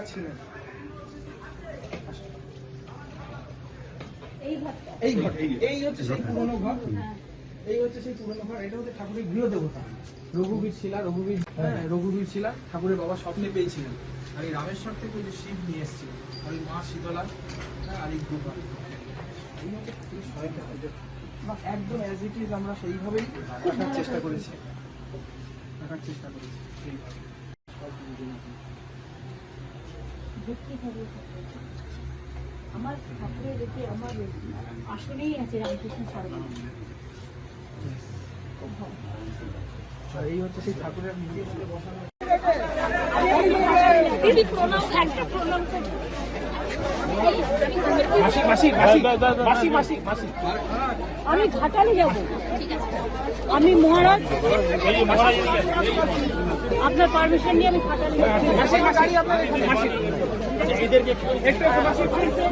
একা ছিলেন? এই এই ঘর এই হচ্ছে সেই পুরনো ঘর এই হচ্ছে সেই পুরনো ঘর এটা হচ্ছে ঠাকুরের গৃহ দেবতা রঘুবীর শিলা রঘুবীর হ্যাঁ। রঘুবীর শিলা ঠাকুরের বাবা স্বপ্নে পেয়েছিলেন। আর এই রামেশ্বর থেকে ওই যে শিব নিয়ে এসেছিলেন। আর এই মা শীতলা হ্যাঁ আর এই গোপাল। এই হচ্ছে ঠাকুরের সহায়তা একদম অ্যাজ ইট ইজ আমরা সেইভাবেই রাখার চেষ্টা করেছি। রাখার চেষ্টা করেছি। সেইভাবে ভক্তি ঠাকুর আমার ঠাকুরের দেখে আমার আসলেই আছে রামকৃষ্ণ এই হচ্ছে সেই ঠাকুরের বসানো। একটা প্রণাম মাসি আমি ঘাটালে যাব। আমি মহারাজ। আপনার পারমিশন নিয়ে আমি ঘাটালে যাব